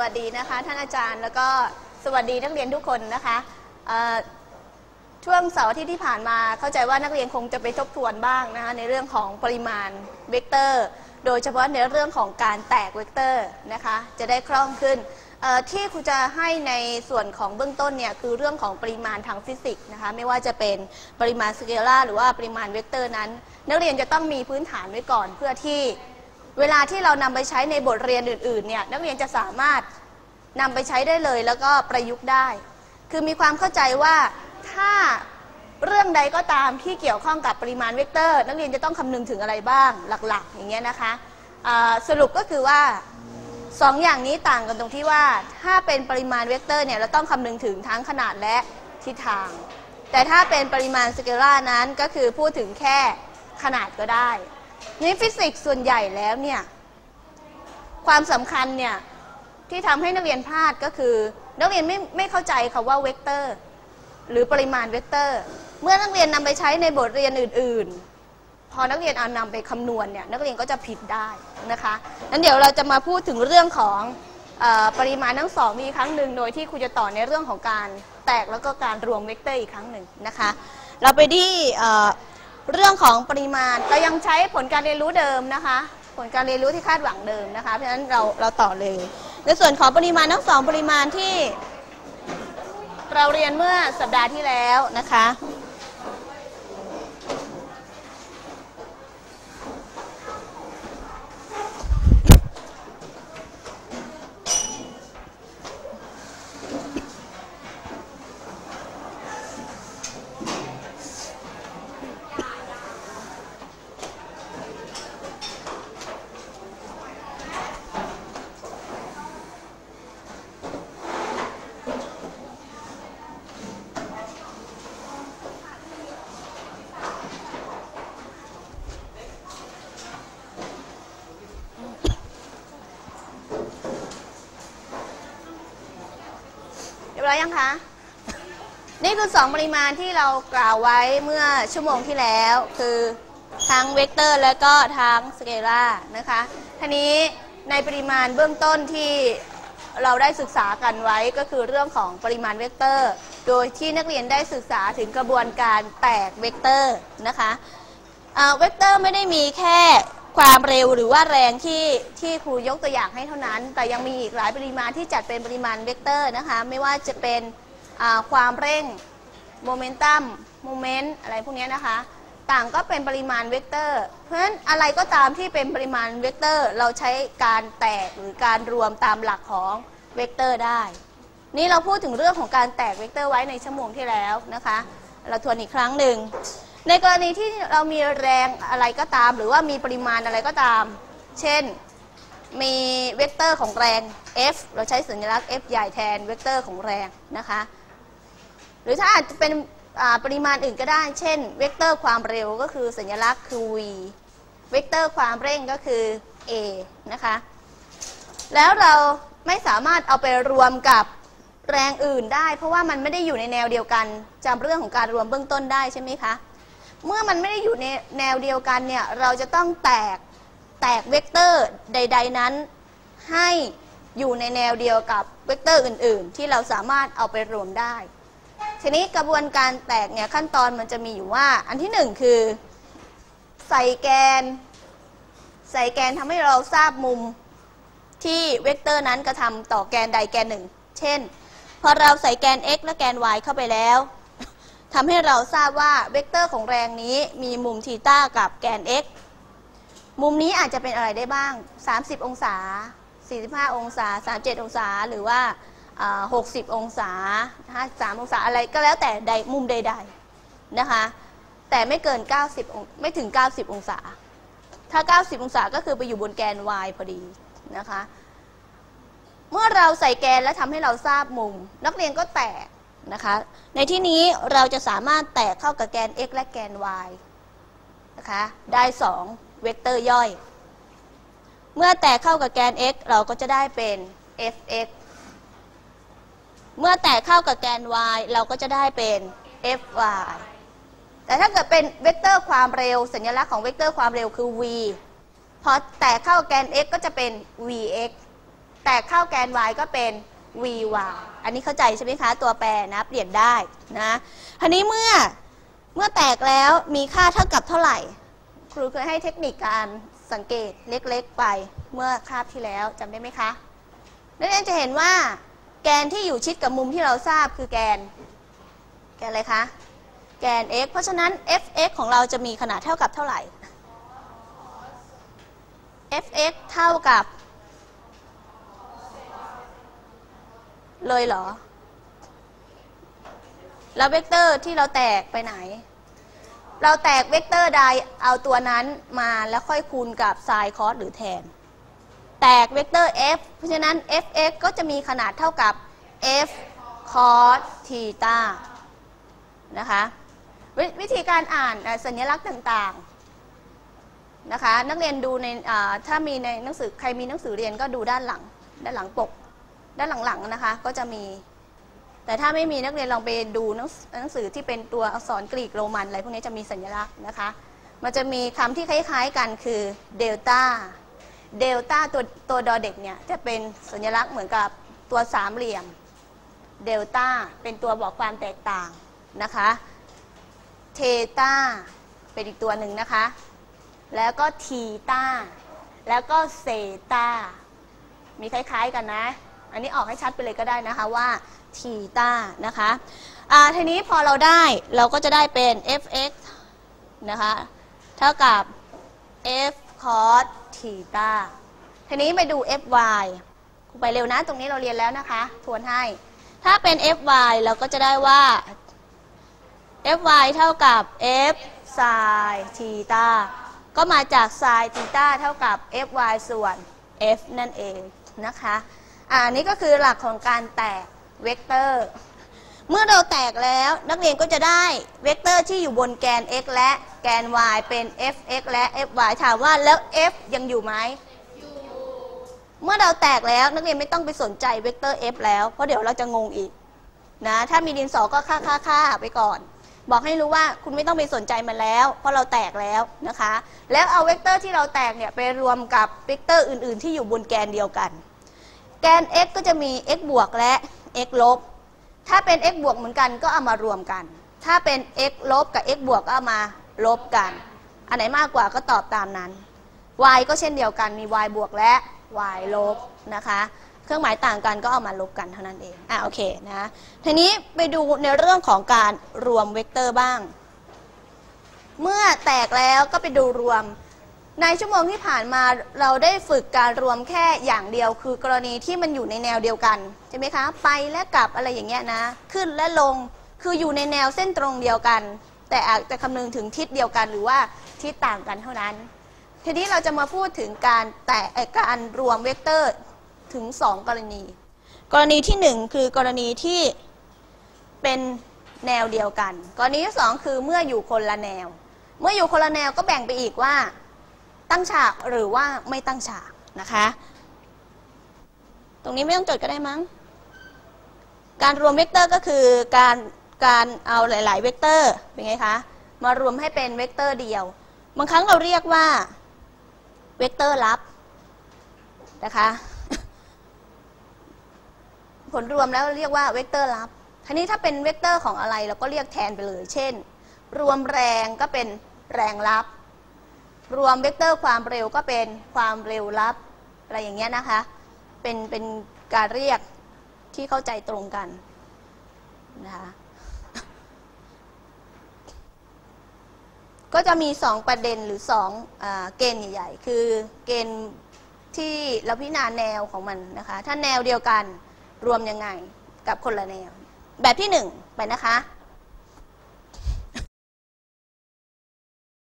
วัสดีนะคะ ท่านอาจารย์แล้วก็สวัสดีนักเรียนทุกคนนะคะช่วงเสาร์ทิตย์ที่ผ่านมาเข้าใจว่านักเรียนคงจะไปทบทวนบ้างนะคะในเรื่องของปริมาณเวกเตอร์ โดยเฉพาะในเรื่องของการแตกเวกเตอร์นะคะจะได้คล่องขึ้นที่ครูจะให้ในส่วนของเบื้องต้นเนี่ยคือเรื่องของปริมาณทางฟิสิกส์นะคะไม่ว่าจะเป็นปริมาณสเกลาร์หรือว่าปริมาณเวกเตอร์นั้น นักเรียนจะต้องมีพื้นฐานไว้ก่อนเพื่อที่เวลาที่เรานำไปใช้ในบทเรียนอื่นๆเนี่ยนักเรียนจะสามารถ นำไปใช้ได้เลยแล้วก็ประยุกต์ได้ คือมีความเข้าใจว่าถ้าเรื่องใดก็ตามที่เกี่ยวข้องกับปริมาณเวกเตอร์ นักเรียนจะต้องคำนึงถึงอะไรบ้างหลักๆ อย่างเงี้ยนะคะสรุปก็คือว่าสองอย่างนี้ต่างกันตรงที่ว่าถ้าเป็นปริมาณเวกเตอร์เนี่ยเราต้องคำนึงถึงทั้งขนาดและทิศทาง แต่ถ้าเป็นปริมาณสเกลาร์นั้นก็คือพูดถึงแค่ขนาดก็ได้ในฟิสิกส์ส่วนใหญ่แล้วเนี่ยความสำคัญเนี่ย ที่ทำให้นักเรียนพลาดก็คือ นักเรียนไม่ไม่เข้าใจคาว่าเวกเตอร์ หรือปริมาณเวกเตอร์ เมื่อนักเรียนนำไปใช้ในบทเรียนอื่น ๆ พอนักเรียนเอานำไปคำนวณเนี่ยนักเรียนก็จะผิดได้นะคะนั้นเดี๋ยวเราจะมาพูดถึงเรื่องของออปริมาณทั้งสองมีครั้งหนึ่งโดยที่ครูจะต่อในเรื่องของการแตกแล้วก็การรวมเวกเตอร์อีกครั้งหนึ่งนะคะ เราไปที่เอ่อเรื่องของปริมาณเรายังใช้ผลการเรียนรู้เดิมนะคะ ผลการเรียนรู้ที่คาดหวังเดิมนะคะ เพราะฉะนั้นเราเราต่อเลย ในส่วนของปริมาณทั้งสองปริมาณที่ เราเรียนเมื่อสัปดาห์ที่แล้วนะคะ เรียบร้อยยังคะ นี่คือ 2 ปริมาณที่เรากล่าวไว้เมื่อชั่วโมงที่แล้ว คือทั้งเวกเตอร์และก็ทั้งสเกลาร์นะคะทีนี้ในปริมาณเบื้องต้นที่เราได้ศึกษากันไว้ก็คือเรื่องของปริมาณเวกเตอร์ โดยที่นักเรียนได้ศึกษาถึงกระบวนการแตกเวกเตอร์นะคะเวกเตอร์ไม่ได้มีแค่ ความเร็วหรือว่าแรงที่ที่ครูยกตัวอย่างให้เท่านั้น แต่ยังมีอีกหลายปริมาณที่จัดเป็นปริมาณเวกเตอร์นะคะ ไม่ว่าจะเป็นความเร่งโมเมนตัมโมเมนต์อะไรพวกนี้นะคะ ต่างก็เป็นปริมาณเวกเตอร์ เพราะฉะนั้นอะไรก็ตามที่เป็นปริมาณเวกเตอร์ เราใช้การแตกหรือการรวมตามหลักของเวกเตอร์ได้ นี่เราพูดถึงเรื่องของการแตกเวกเตอร์ไว้ในชั่วโมงที่แล้วนะคะ เราทวนอีกครั้งหนึ่ง ในกรณีที่เรามีแรงอะไรก็ตาม หรือว่ามีปริมาณอะไรก็ตาม เช่น มีเวกเตอร์ของแรง F เราใช้สัญลักษณ์ F ใหญ่แทนเวกเตอร์ของแรงนะคะ หรือถ้าอาจจะเป็นปริมาณอื่นก็ได้ เช่น เวกเตอร์ความเร็วก็คือสัญลักษณ์คือ v เวกเตอร์ความเร่งก็คือ a นะคะ แล้วเราไม่สามารถเอาไปรวมกับแรงอื่นได้ เพราะว่ามันไม่ได้อยู่ในแนวเดียวกันจำเรื่องของการรวมเบื้องต้นได้ใช่ไหมคะ เมื่อมันไม่ได้อยู่ในแนวเดียวกันเนี่ยเราจะต้องแตกแตกเวกเตอร์ใด ๆ นั้น ให้อยู่ในแนวเดียวกับเวกเตอร์อื่น ๆ ที่เราสามารถเอาไปรวมได้ ทีนี้กระบวนการแตกเนี่ยขั้นตอนมันจะมีอยู่ว่า อันที่หนึ่งคือ ใส่แกน ใส่แกนทำให้เราทราบมุมที่เวกเตอร์นั้นกระทำต่อแกนใดแกนหนึ่ง เช่น พอเราใส่แกน x และแกน y เข้าไปแล้ว ทำให้เราทราบว่าเวกเตอร์ของแรงนี้มีมุมทีต้ากับแกน x มุมนี้อาจจะเป็นอะไรได้บ้าง 30 องศา 45 องศา 37 องศา หรือว่าอ่า 60 องศา 53 องศาอะไรก็แล้วแต่ใดมุมใด ๆ นะคะ แต่ไม่เกิน 90องไม่ถึง 90 องศา ถ้า 90 องศาก็คือไปอยู่บนแกน y พอดีนะคะ เมื่อเราใส่แกนและทำให้เราทราบมุม นักเรียนก็แตก นะคะ ในที่นี้เราจะสามารถแตกเข้ากับแกน x และแกน y นะคะ ได้ 2 เวกเตอร์ย่อย เมื่อแตกเข้ากับแกน x เราก็จะได้เป็น fx เมื่อแตกเข้ากับแกน y เราก็จะได้เป็น fy แต่ถ้าเกิดเป็นเวกเตอร์ความเร็ว สัญลักษณ์ของเวกเตอร์ความเร็วคือ v พอแตกเข้าแกน x ก็จะเป็น vx แตกเข้าแกน y ก็เป็น vy อันนี้เข้าใจใช่ไหมคะ ตัวแปรนะเปลี่ยนได้นะทีนี้เมื่อเมื่อแตกแล้วมีค่าเท่ากับเท่าไหร่ ครูเคยให้เทคนิคการสังเกตเล็กๆไปเมื่อคาบที่แล้วจำได้ไหมคะนักเรียนจะเห็นว่า แกนที่อยู่ชิดกับมุมที่เราทราบคือแกน แกนอะไรคะ แกน x เพราะฉะนั้น f(x) ของเราจะมีขนาดเท่ากับเท่าไหร่ f(x) เท่ากับ เลยเหรอ แล้วเวกเตอร์ที่เราแตกไปไหน เราแตกเวกเตอร์ใดเอาตัวนั้นมาแล้วค่อยคูณกับไซน์คอสหรือแทน แตกเวกเตอร์ f เพราะฉะนั้น f(x) ก็จะมีขนาดเท่ากับ f cos ทีตานะคะววิธีการอ่านสัญลักษณ์ต่างๆนะคะนักเรียนดูในถ้ามีในหนังสือใครมีหนังสือเรียนก็ดูด้านหลัง ด้านหลังปก ด้านหลังๆนะคะ ก็จะมี แต่ถ้าไม่มีนักเรียนลองไปดูหนังหนังสือที่เป็นตัวอักษรกรีกโรมันอะไรพวกนี้จะมีสัญลักษณ์นะคะ มันจะมีคำที่คล้าย ๆ กันคือเดลต้าเดลต้าตัวตัวดอเด็กเนี่ยจะเป็นสัญลักษณ์เหมือนกับตัวสามเหลี่ยมเดลต้าเป็นตัวบอกความแตกต่างนะคะเทต้าเป็นอีกตัวหนึ่งนะคะ แล้วก็ทีต้าแล้วก็เซต้ามีคล้ายๆกันนะ อันนี้ออกให้ชัดไปเลยก็ได้นะคะว่าทีตานะคะอ่าทีนี้พอเราได้เราก็จะได้เป็น fx นะคะเท่ากับ f cos ทีตาทีนี้ไปดู fy คูไปเร็วนะ ตรงนี้เราเรียนแล้วนะคะ ทวนให้ ถ้าเป็น fy เราก็จะได้ว่า fy เท่ากับ f sin ทีตาก็มาจาก sin ทีตาเท่ากับ fy ส่วน f นั่นเองนะคะ อ่านี่ก็คือหลักของการแตกเวกเตอร์ เมื่อเราแตกแล้วนักเรียนก็จะได้เวกเตอร์ที่อยู่บนแกน x และแกน y เป็น fx และ fy ถามว่าแล้ว f ยังอยู่ไหมเมื่อเราแตกแล้วนักเรียนไม่ต้องไปสนใจเวกเตอร์ f แล้ว เพราะเดี๋ยวเราจะงงอีกนะถ้ามีดินสอก็ค่าค่าค่าไปก่อน บอกให้รู้ว่าคุณไม่ต้องไปสนใจมันแล้ว เพราะเราแตกแล้วนะคะ แล้วเอาเวกเตอร์ที่เราแตกเนี่ยไปรวมกับเวกเตอร์อื่น ๆ ที่อยู่บนแกนเดียวกัน แกน x ก็จะมี x บวกและ x ลบ ถ้าเป็น x บวกเหมือนกันก็เอามารวมกัน ถ้าเป็น x ลบกับ x บวกก็เอามาลบกัน อันไหนมากกว่าก็ตอบตามนั้น y ก็เช่นเดียวกันมี y บวกและ y ลบนะคะ เครื่องหมายต่างกันก็เอามาลบกันเท่านั้นเอง อะโอเคนะ ทีนี้ไปดูในเรื่องของการรวมเวกเตอร์บ้าง เมื่อแตกแล้วก็ไปดูรวม ในชั่วโมงที่ผ่านมาเราได้ฝึกการรวมแค่อย่างเดียวคือกรณีที่มันอยู่ในแนวเดียวกันใช่ไหมคะไปและกลับอะไรอย่างเงี้ยนะ ขึ้นและลงคืออยู่ในแนวเส้นตรงเดียวกัน แต่อาจจะคำนึงถึงทิศเดียวกันหรือว่าทิศต่างกันเท่านั้น ทีนี้เราจะมาพูดถึงการแต่การรวมเวกเตอร์ถึง 2 กรณี กรณีที่ 1 คือกรณีที่เป็นแนวเดียวกัน กรณีที่ 2 คือเมื่ออยู่คนละแนว เมื่ออยู่คนละแนวก็แบ่งไปอีกว่า ตั้งฉากหรือว่าไม่ตั้งฉากนะคะ ตรงนี้ไม่ต้องจดก็ได้มั้ง การรวมเวกเตอร์ก็คือการการเอาหลาย ๆ เวกเตอร์เป็นไงคะมารวมให้เป็นเวกเตอร์เดียว บางครั้งเราเรียกว่าเวกเตอร์ลับนะคะผลรวมแล้วเรียกว่าเวกเตอร์ลับทีนี้ถ้าเป็นเวกเตอร์ของอะไรเราก็เรียกแทนไปเลย เช่น รวมแรงก็เป็นแรงลับ รวมเวกเตอร์ความเร็วก็เป็นความเร็วลับอะไรอย่างเงี้ยนะคะ เป็นเป็นการเรียกที่เข้าใจตรงกันนะคะก็จะมี 2 ประเด็นหรือ 2 เกณฑ์ใหญ่ๆ คือเกณฑ์ที่เราพิจารณาแนวของมันนะคะ ถ้าแนวเดียวกันรวมยังไงกับคนละแนว แบบที่ 1 ไปนะคะ